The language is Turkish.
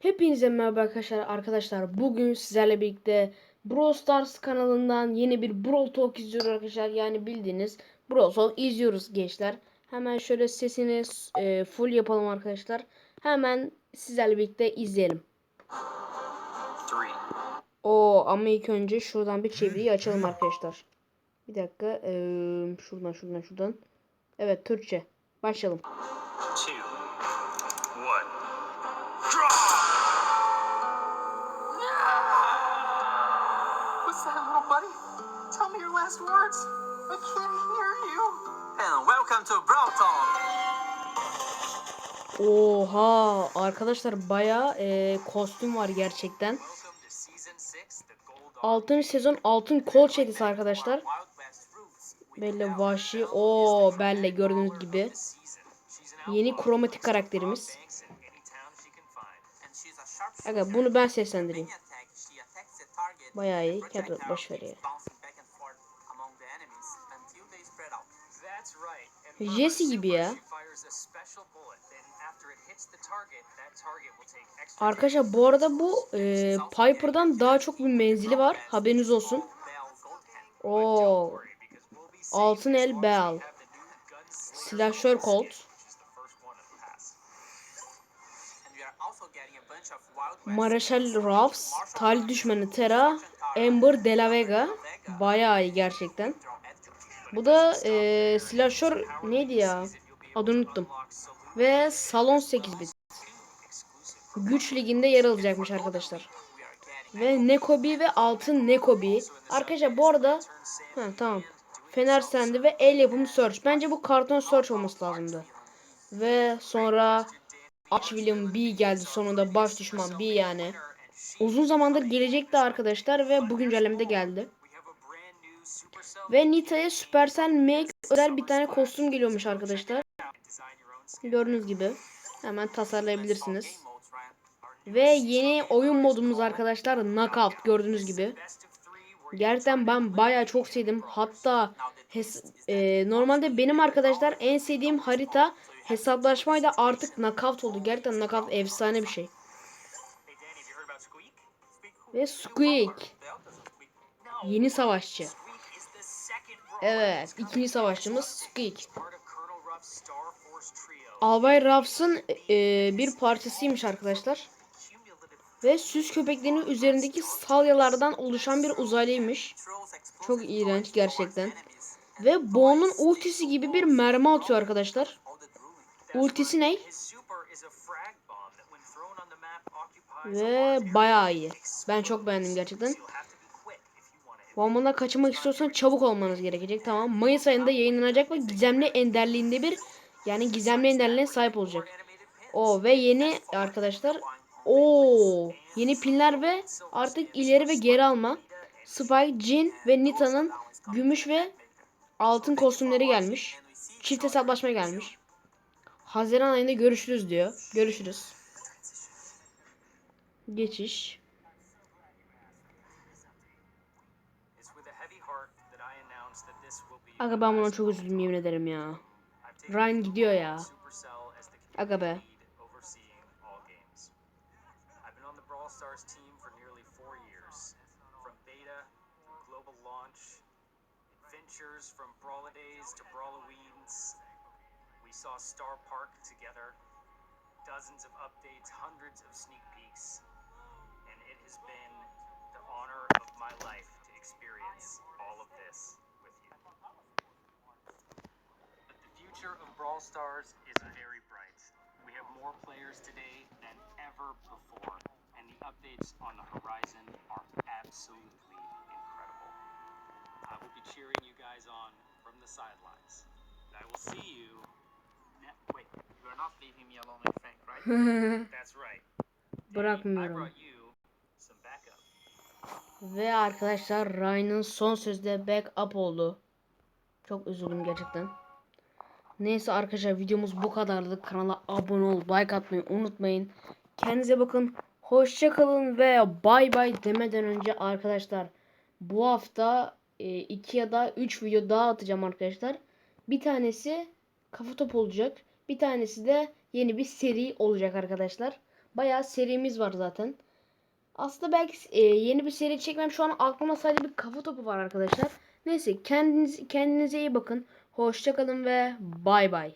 Hepinize merhaba arkadaşlar. Arkadaşlar bugün sizlerle birlikte Brawl Stars kanalından yeni bir Brawl Talk izliyoruz arkadaşlar. Yani bildiğiniz Brawl Talk izliyoruz gençler. Hemen şöyle sesini e, full yapalım arkadaşlar. Hemen sizlerle birlikte izleyelim. O ama ilk önce şuradan bir çeviriyi açalım arkadaşlar. Bir dakika. e, şuradan şuradan şuradan. Evet Türkçe. Başlayalım. Buddy? Tell me your last words. I can't hear you. And welcome to Brawl Talk. Oha arkadaşlar baya kostüm var gerçekten. 6. sezon altın kol çetesi arkadaşlar. Belle vahşi. Belle O Belle gördüğünüz gibi. Yeni kromatik karakterimiz. Aga bunu ben seslendireyim. Bayağı iyi. projectile boş ver Jesse gibi ya. Arkadaşlar bu arada bu e, Piper'dan daha çok bir menzili var. Haberiniz olsun. Oo. Altın el Bell. Slasher Colt. Marshall Ruffs, Tal düşmanı Tera, Amber De La Vega. Bayağı iyi gerçekten. Bu da e, Slasher neydi ya? Adını unuttum. Ve Salon 8 bit. Güç liginde yer alacakmış arkadaşlar. Ve Nekobi ve altın Nekobi. Arkadaşlar bu arada ha, tamam. Fener Sendi ve el yapımı Search. Bence bu karton Search olması lazımdı. Ve sonra Aç William B geldi sonunda baş düşman B yani. Uzun zamandır gelecekti arkadaşlar ve bu güncellemede geldi. Ve Nita'ya Supercell Make özel bir tane kostüm geliyormuş arkadaşlar. Gördüğünüz gibi. Hemen tasarlayabilirsiniz. Ve yeni oyun modumuz arkadaşlar Knockout gördüğünüz gibi. Gerçekten ben bayağı çok sevdim. Hatta e, normalde benim arkadaşlar en sevdiğim harita hesaplaşmaydı artık Knockout oldu. Gerçekten Knockout efsane bir şey. Ve Squeak. Yeni savaşçı. Evet ikinci savaşçımız Squeak. Albay Ruffs'ın e, bir parçasıymış arkadaşlar. Ve süs köpeklerinin üzerindeki salyalardan oluşan bir uzaylıymış. Çok iğrenç gerçekten. Ve Bo'nun ultisi gibi bir mermi atıyor arkadaşlar. Ultisi ne? Ve bayağı iyi. Ben çok beğendim gerçekten. Bombadan kaçırmak istiyorsan çabuk olmanız gerekecek. Tamam. Mayıs ayında yayınlanacak ve gizemli enderliğinde bir yani gizemli enderliğine sahip olacak. O ve yeni arkadaşlar o yeni pinler ve artık ileri ve geri alma. Spike, Jin ve Nita'nın gümüş ve altın kostümleri gelmiş. Çift hesaplaşma gelmiş. Haziran ayında görüşürüz diyor. Görüşürüz. Geçiş. Aga ben buna çok üzüldüm yemin ederim ya. Ryan gidiyor ya. Aga be. Adventures from Brawladays to Brawloweens. We saw Star Park together, dozens of updates, hundreds of sneak peeks. And it has been the honor of my life to experience all of this with you. But the future of Brawl Stars is very bright. We have more players today than ever before, and the updates on the horizon are absolutely incredible. I will be cheering you guys on from the sidelines. And I will see you. Bırakmıyorum. Ve arkadaşlar Ryan'ın son sözde backup oldu. Çok üzüldüm gerçekten. Neyse arkadaşlar videomuz bu kadardı. Kanala abone ol, like atmayı unutmayın. Kendinize bakın. Hoşça kalın ve bay bay demeden önce arkadaşlar bu hafta 2 ya da 3 video daha atacağım arkadaşlar. Bir tanesi kafa top olacak. Bir tanesi de yeni bir seri olacak arkadaşlar. Bayağı serimiz var zaten. Aslında belki e, yeni bir seri çekmem. Şu an aklıma sadece bir kafa topu var arkadaşlar. Neyse kendiniz kendinize iyi bakın. Hoşça kalın ve bay bay.